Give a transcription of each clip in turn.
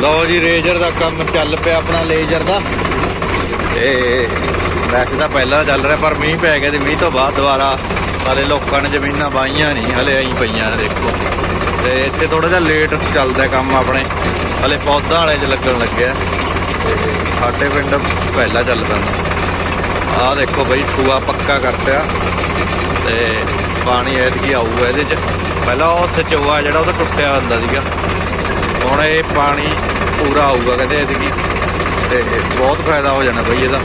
ਲਓ ਜੀ ਰੇਜਰ ਦਾ ਕੰਮ ਚੱਲ ਪਿਆ ਆਪਣਾ ਲੇਜ਼ਰ ਦਾ। ਤੇ ਵੈਸੇ ਤਾਂ ਪਹਿਲਾਂ ਚੱਲ ਰਿਹਾ, ਪਰ ਮੀਂਹ ਪੈ ਗਿਆ ਤੇ ਮੀਂਹ ਤੋਂ ਬਾਅਦ ਦੁਬਾਰਾ ਸਾਰੇ ਲੋਕਾਂ ਨੇ ਜ਼ਮੀਨਾਂ ਬਾਈਆਂ ਨਹੀਂ, ਹਲੇ ਐਂ ਪਈਆਂ ਦੇਖੋ। ਤੇ ਇੱਥੇ ਥੋੜਾ ਜਿਹਾ ਲੇਟ ਚੱਲਦਾ ਕੰਮ ਆਪਣੇ। ਹਲੇ ਪੌਦਾ ਵਾਲੇ 'ਚ ਲੱਗਣ ਲੱਗਿਆ। ਸਾਡੇ ਪਿੰਡ ਪਹਿਲਾਂ ਚੱਲਦਾ। ਆਹ ਦੇਖੋ ਬਈ, ਸੂਆ ਪੱਕਾ ਕਰਤਿਆ ਤੇ ਪਾਣੀ ਐਤਕੀ ਆਊਗਾ ਇਹਦੇ 'ਚ। ਪਹਿਲਾਂ ਉਹ ਉੱਥੇ ਚੋਆ ਜਿਹੜਾ, ਉਹ ਤਾਂ ਟੁੱਟਿਆ ਹੁੰਦਾ ਸੀਗਾ। ਹੁਣ ਇਹ ਪਾਣੀ ਪੂਰਾ ਆਊਗਾ ਕਹਿੰਦੇ ਐਤਕੀ ਤੇ ਬਹੁਤ ਫਾਇਦਾ ਹੋ ਜਾਣਾ ਬਈ ਇਹਦਾ।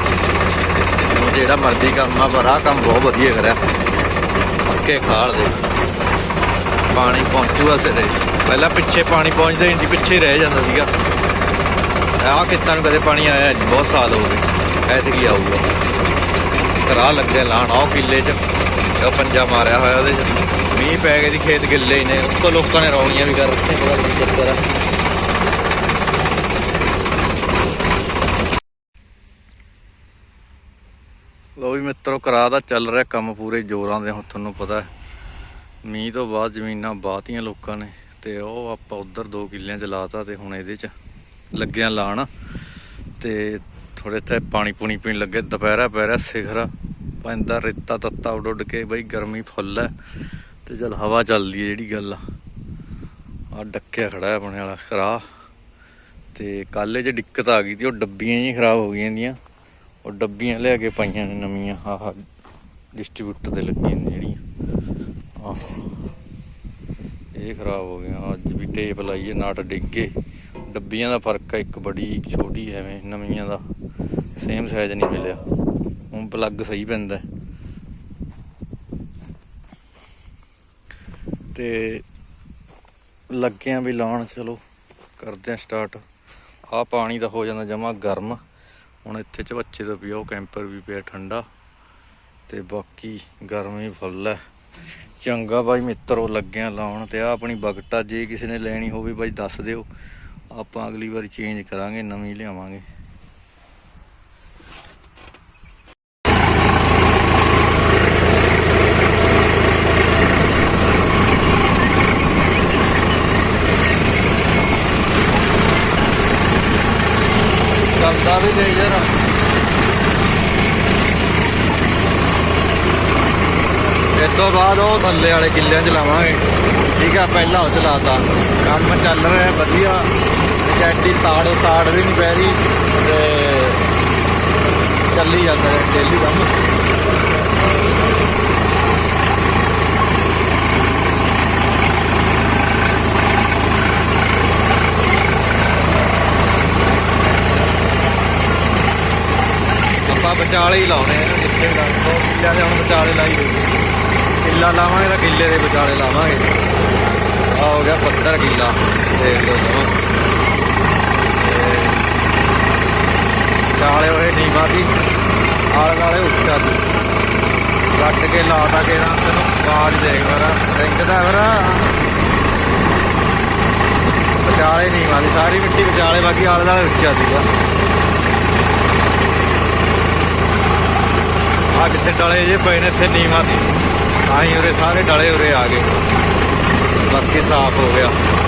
ਜਿਹੜਾ ਮਰਜ਼ੀ ਕੰਮ ਆ, ਪਰ ਆਹ ਕੰਮ ਬਹੁਤ ਵਧੀਆ ਕਰਿਆ। ਪੱਕੇ ਖਾਲ ਦੇ। ਪਾਣੀ ਪਹੁੰਚੂਗਾ ਸਿਰੇ। ਪਹਿਲਾਂ ਪਿੱਛੇ ਪਾਣੀ ਪਹੁੰਚਦਾ ਹੀ ਨਹੀਂ ਸੀ ਪਿੱਛੇ ਰਹਿ ਜਾਂਦਾ ਸੀਗਾ। ਆਹ ਕਿੱਤਾਂ ਨੂੰ ਕਦੇ ਪਾਣੀ ਆਇਆ ਨਹੀਂ, ਬਹੁਤ ਸਾਲ ਹੋ ਗਏ। ਐਤਕੀ ਆਊਗਾ। ਕਰਾ ਲੱਗੇ ਲਾਣ ਆਓ ਕਿੱਲੇ 'ਚ। ਉਹ ਪੰਜਾ ਮਾਰਿਆ ਹੋਇਆ ਉਹਦੇ 'ਚ। ਮੀਂਹ ਪੈ ਗਏ ਜੀ, ਖੇਤ ਗਿੱਲੇ ਹੀ ਨੇ। ਉੱਤੋਂ ਲੋਕਾਂ ਨੇ ਰੌਣੀਆਂ ਵੀ ਕਰ ਰੱਖੀਆਂ, ਪਤਾ ਨਹੀਂ ਕੀ ਚੱਕਰ ਆ ਲੋ ਵੀ ਮਿੱਤਰੋ, ਕਰਾ ਦਾ ਚੱਲ ਰਿਹਾ ਕੰਮ ਪੂਰੇ ਜ਼ੋਰਾਂ ਦੇ, ਹੁਣ ਤੁਹਾਨੂੰ ਪਤਾ ਮੀਂਹ ਤੋਂ ਬਾਅਦ ਜ਼ਮੀਨਾਂ ਬਾਤੀਆਂ ਲੋਕਾਂ ਨੇ, ਤੇ ਉਹ ਆਪਾਂ ਉਧਰ 2 ਕਿੱਲਿਆਂ ਚ ਲਾਤਾ ਤੇ ਹੁਣ ਇਹਦੇ ਚ ਲੱਗਿਆ ਲਾਣ। ਤੇ ਥੋੜੇ ਤੇ ਪਾਣੀ ਪੂਣੀ ਪੀਣ ਲੱਗੇ, ਦੁਪਹਿਰਾ ਪੈਰਾ ਸਿਖਰਾ। ਪੈਂਦਾ ਰੇਤਾ ਤੱਤਾ ਉੱਡ ਉੱਡ ਕੇ, ਬਈ ਗਰਮੀ ਫੁੱਲ ਹੈ, ਤੇ ਚਲ ਹਵਾ ਚੱਲਦੀ ਹੈ ਜਿਹੜੀ ਗੱਲ ਆ। ਆ ਡੱਕਿਆ ਖੜਾ ਆਪਣੇ ਵਾਲਾ ਖਰਾ ਤੇ ਕੱਲ ਚ ਦਿੱਕਤ ਆ ਗਈ ਸੀ, ਉਹ ਡੱਬੀਆਂ ਜੀ ਖਰਾਬ ਹੋ ਗਈਆਂ ਦੀਆਂ ਉਹ ਡੱਬੀਆਂ ਲਿਆ ਕੇ ਪਾਈਆਂ ਨੇ ਨਵੀਆਂ, ਆਹ ਡਿਸਟ੍ਰੀਬਿਊਟਰ ਤੇ ਲੱਗੀਆਂ ਨੇ ਜਿਹੜੀਆਂ। ਆਹ, ਇਹ ਖਰਾਬ ਹੋ ਗਿਆ। ਅੱਜ ਵੀ ਟੇਪ ਲਾਈਏ ਨਾਟ ਡਿੱਗੇ ਡੱਬੀਆਂ ਦਾ ਫ਼ਰਕ ਹੈ ਇੱਕ ਬੜੀ, ਛੋਟੀ ਐਵੇਂ, ਨਵੀਆਂ ਦਾ। ਸੇਮ ਸਾਈਜ਼ ਨਹੀਂ ਮਿਲਿਆ। ਹੁਣ ਪਲੱਗ ਸਹੀ ਪੈਂਦਾ। ਹੈ। ਤੇ ਲੱਗਿਆਂ ਵੀ ਲਾਉਣ, ਚਲੋ, ਕਰਦੇ ਆ ਸਟਾਰਟ ਆਹ ਪਾਣੀ ਦਾ ਹੋ ਜਾਂਦਾ ਜਮਾ ਗਰਮ। ਹੁਣ ਇੱਥੇ ਚਵੱਚੇ ਤੋਂ ਪਿਆ ਉਹ ਕੈਂਪਰ ਵੀ ਪਿਆ ਠੰਡਾ ਤੇ ਬਾਕੀ ਗਰਮੀ ਫੁੱਲ ਹੈ ਚੰਗਾ ਬਾਈ ਮਿੱਤਰੋ, ਲੱਗਿਆ ਲਾਉਣ ਤੇ ਆ ਆਪਣੀ ਬਗਟਾ ਜੇ ਕਿਸੇ ਨੇ ਲੈਣੀ ਹੋਵੇ ਬਾਈ ਦੱਸ ਦਿਓ। ਆਪਾਂ ਅਗਲੀ ਵਾਰੀ ਚੇਂਜ ਕਰਾਂਗੇ, ਨਵੀਂ ਲਿਆਵਾਂਗੇ। ਚੱਲਦਾ ਵੀ ਲੇਜ਼ਰ ਇਸ ਤੋਂ ਬਾਅਦ ਉਹ ਥੱਲੇ ਵਾਲੇ ਕਿੱਲਿਆਂ 'ਚ ਲਾਵਾਂਗੇ। ਠੀਕ ਆ, ਪਹਿਲਾਂ ਉਹ ਚਲਾਤਾ ਕੰਮ ਚੱਲ ਰਿਹਾ ਵਧੀਆ। ਜੈਡੀ ਤਾੜ ਤਾੜ ਵੀ ਨਹੀਂ ਪੈ ਰਹੀ ਤੇ ਚੱਲੀ ਜਾਂਦਾ ਡੇਲੀ ਕੰਮ ਆਪਾਂ ਵਿਚਾਲੇ ਹੀ ਲਾਉਣੇ ਆ ਜਿੱਥੇ ਦਾ। ਕਿੱਲਿਆਂ ਦੇ ਹੁਣ ਵਿਚਾਲੇ ਲਾਈ ਹੋਈ ਕਿੱਲਾ ਲਾਵਾਂਗੇ ਤਾਂ ਕਿੱਲੇ ਦੇ ਵਿਚਾਲੇ ਲਾਵਾਂਗੇ। ਆ ਹੋ ਗਿਆ 70 ਕਿੱਲਾ। ਦੇਖ ਲਓ ਜਮਾ ਵਿਚਾਲੇ ਹੋਏ ਨੀਵਾ ਦੀ ਆਲੇ ਨਾਲੇ ਉੱਚਾ ਦੀ ਕੱਟ ਕੇ ਲਾਤਾ ਕੇ ਨਾ। ਤੈਨੂੰ ਆਵਾਜ਼ ਦੇਖ ਮੇਰਾ। ਰਿੰਗਦਾ ਮੇਰਾ। ਵਿਚਾਲੇ ਨੀਵਾ ਦੀ। ਸਾਰੀ ਮਿੱਟੀ ਵਿਚਾਲੇ, ਬਾਕੀ ਆਲੇ ਨਾਲੇ ਉੱਚਾ ਸੀਗਾ। ਆ ਜਿੱਥੇ ਡਲੇ ਜੇ ਪਏ ਨੇ ਇੱਥੇ ਨੀਵਾਂ। ਦੀ ਤਾਂ ਹੀ ਉਰੇ ਸਾਰੇ ਡਲੇ ਉਰੇ ਆ ਗਏ। ਬਾਕੀ ਸਾਫ਼ ਹੋ ਗਿਆ।